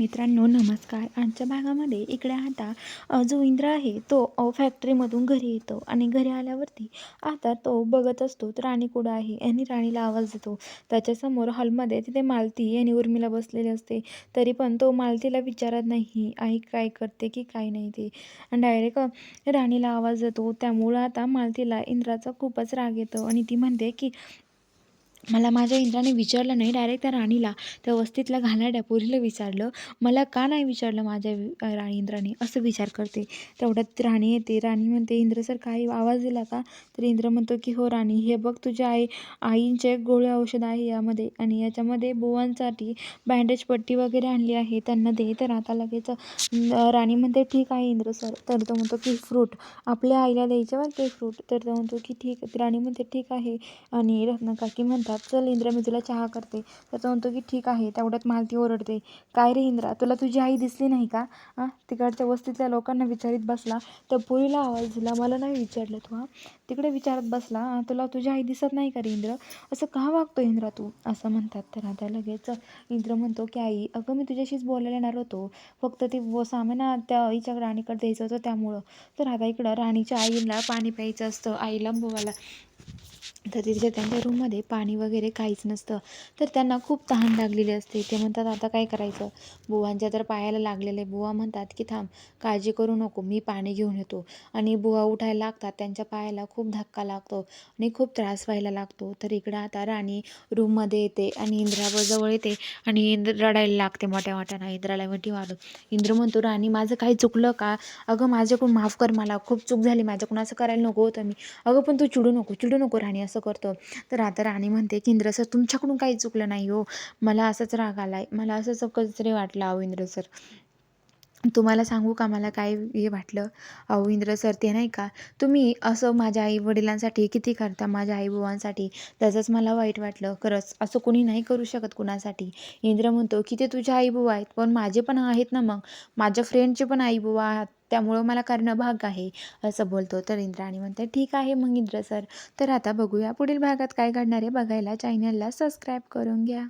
मित्रांनो नमस्कार. आजच्या भागामध्ये इकडे आता जो इंद्र आहे तो फॅक्टरीमधून घरी येतो आणि घरी आल्यावरती आता तो बघत असतो तर राणी कुठं आहे आणि राणीला आवाज देतो. त्याच्यासमोर हॉलमध्ये तिथे मालती आणि उर्मिला बसलेली असते. तरी पण तो मालतीला विचारत नाही आई काय करते की काय नाही ते. आणि डायरेक्ट राणीला आवाज देतो. त्यामुळं आता मालतीला इंद्राचा खूपच राग येतो आणि ती म्हणते की मला माझ्या इंद्राने विचारलं नाही डायरेक्ट त्या राणीला त्या वस्तीतल्या घाणेरड्या पोरीला विचारलं. मला का नाही विचारलं माझ्या वि- राणी इंद्राने? असं विचार करते. तेवढ्यात राणी येते. राणी म्हणते इंद्र सर काही आवाज दिला का? तर इंद्र म्हणतो की हो राणी हे बघ तुझ्या आई आईंचे गोळे औषध आहे यामध्ये. आणि याच्यामध्ये बुवांसाठी बँडेज पट्टी वगैरे आणली आहे. त्यांना दे. तर आता लगेच राणी म्हणते ठीक आहे इंद्र सर. तर तो म्हणतो की फ्रूट आपल्या आईला द्यायचे बरं ते फ्रूट? तर तो म्हणतो की ठीक राणी म्हणते ठीक आहे. आणि रत्नकाकी म्हणतात चल इंद्र मी तुला चहा करते. तर तो म्हणतो की ठीक आहे. तेवढ्यात मालती ओरडते काय रे इंद्रा तुला तुझी आई दिसली नाही का? हां तिकडच्या वस्तीतल्या लोकांना विचारित बसला. तर पोरीला आवाज दिला मला नाही विचारलं तू हां. तिकडे विचारत बसला तुला तुझी आई दिसत नाही का रे इंद्र? असं का वागतो इंद्रा तू? असं म्हणतात तर आता लगेच. इंद्र म्हणतो की आई अगं मी तुझ्याशीच बोलायला येणार होतो. फक्त ते व सामान त्या आईच्या राणीकडे द्यायचं होतं त्यामुळं. तर आता इकडं राणीच्या आईला पाणी प्यायचं असतं आईला बोवायला. तर तिथे त्यांच्या रूममध्ये पाणी वगैरे काहीच नसतं. तर त्यांना खूप तहान लागलेली असते. ते म्हणतात आता काय करायचं? बुवांच्या तर पायाला लागलेले. बुवा म्हणतात की थांब काळजी करू नको. मी पाणी घेऊन येतो. आणि बुवा उठायला लागतात. त्यांच्या पायाला खूप धक्का लागतो आणि खूप त्रास व्हायला लागतो. तर इकडं आता राणी रूममध्ये येते आणि इंद्राजवळ येते आणि इंद्र रडायला लागते मोठ्या मोठ्यानं. इंद्राला मिठी मारून इंद्र म्हणतो राणी माझं काही चुकलं का? अगं माझ्याकडून माफ कर मला. खूप चूक झाली. माझ्याकडून असं करायला नको होतं मी. अगं पण तू चिडू नको. चिडू नको राणी. असं करतो. तर आता राणी म्हणते की इंद्र सर तुमच्याकडून काही चुकलं नाही हो. मला असंच राग आला आहे मला असंच कसंतरी वाटलं अहो इंद्र सर. तुम्हाला सांगू का मला काय हे वाटलं? अहो इंद्र सर ते नाही का तुम्ही असं माझ्या आई वडिलांसाठी किती करता? माझ्या आईबुवांसाठी? त्याचंच मला वाईट वाटलं. खरंच असं कोणी नाही करू शकत कुणासाठी. इंद्र म्हणतो की ते तुझ्या आईबुवा आहेत पण माझे पण आहेत ना मग. माझ्या फ्रेंडचे पण आईबुवा आहात त्यामुळं मला करणं भाग आहे. असं बोलतो. तर इंद्राणी म्हणते ठीक आहे मग इंद्र सर तर आता बघूया पुढील भागात काय घडणार आहे. बघायला चॅनलला सबस्क्राईब करून घ्या.